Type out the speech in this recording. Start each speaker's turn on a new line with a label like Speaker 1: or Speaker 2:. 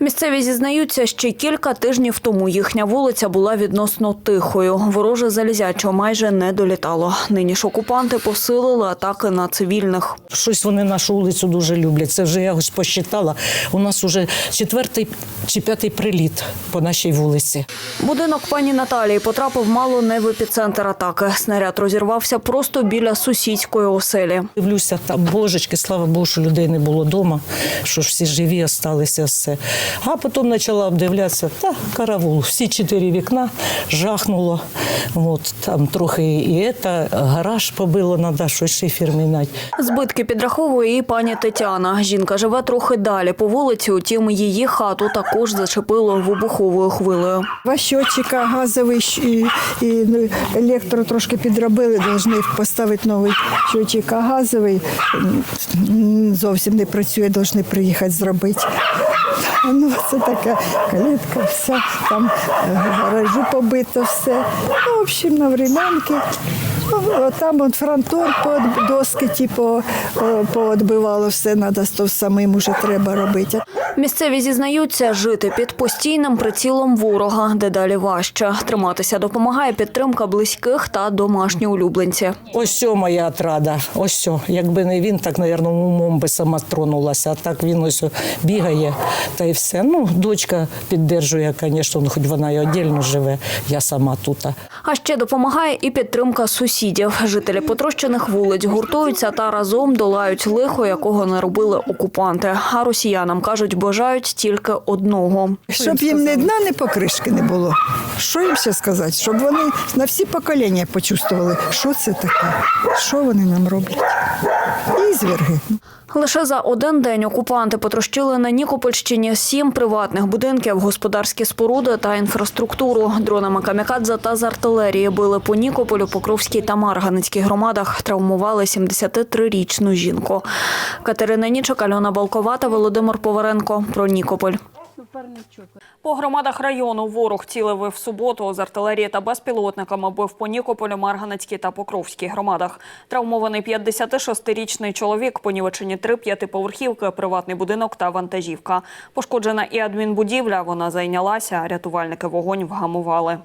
Speaker 1: Місцеві зізнаються, ще кілька тижнів тому їхня вулиця була відносно тихою. Вороже залізячо майже не долітало. Нині ж окупанти посилили атаки на цивільних.
Speaker 2: Щось вони нашу вулицю дуже люблять. Це вже я ось посчитала. У нас вже четвертий чи п'ятий приліт по нашій вулиці.
Speaker 1: Будинок пані Наталії потрапив мало не в епіцентр атаки. Снаряд розірвався просто біля сусідської оселі.
Speaker 2: Дивлюся, там божечки, слава Богу, що людей не було вдома, що ж всі живі залишилися все. А потім почала обдивлятися, та караул, всі чотири вікна жахнуло. От, там трохи і це, гараж побило, треба щось шифер міняти.
Speaker 1: Збитки підраховує і пані Тетяна. Жінка живе трохи далі по вулиці, утім її хату також зачепило вибуховою хвилею.
Speaker 3: Два щотчика газовий і, електро трошки підробили, повинні поставити новий щотчик, а газовий зовсім не працює, повинні приїхати зробити. Ну, це така калітка, вся, там гаражу побито все. Ну, в общем, на временки. Там от фронтор по доски, типу, поотбивало все, треба то самим уже треба робити.
Speaker 1: Місцеві зізнаються, жити під постійним прицілом ворога дедалі важче. Триматися допомагає підтримка близьких та домашні улюбленці.
Speaker 2: Ось що моя отрада. Ось що. Якби не він, так, мабуть, умом би сама тронулася. А так він ось бігає та й все. Ну, дочка підтримує, звісно, ну, хоч вона і віддільно живе, я сама тут.
Speaker 1: А ще допомагає і підтримка сусідів. Жителі потрощених вулиць гуртуються та разом долають лихо, якого не робили окупанти. А росіянам кажуть, бажають тільки одного.
Speaker 3: Щоб їм ні дна, ні покришки не було. Що їм ще сказати? Щоб вони на всі покоління почувствували, що це таке, що вони нам роблять. І зверги.
Speaker 1: Лише за один день окупанти потрощили на Нікопольщині сім приватних будинків, господарські споруди та інфраструктуру. Дронами камікадзе та з артилерії били по Нікополю, Покровській та Марганицькій громадах. Травмували 73-річну жінку. Катерина Нічок, Альона Балкова та Володимир Поваренко про Нікополь. По громадах району ворог цілив в суботу з артилерії та безпілотниками бив по Нікополю, Марганецькій та Покровській громадах. Травмований 56-річний чоловік, понівечені три п'ятиповерхівки, приватний будинок та вантажівка. Пошкоджена і адмінбудівля, вона зайнялася, рятувальники вогонь вгамували.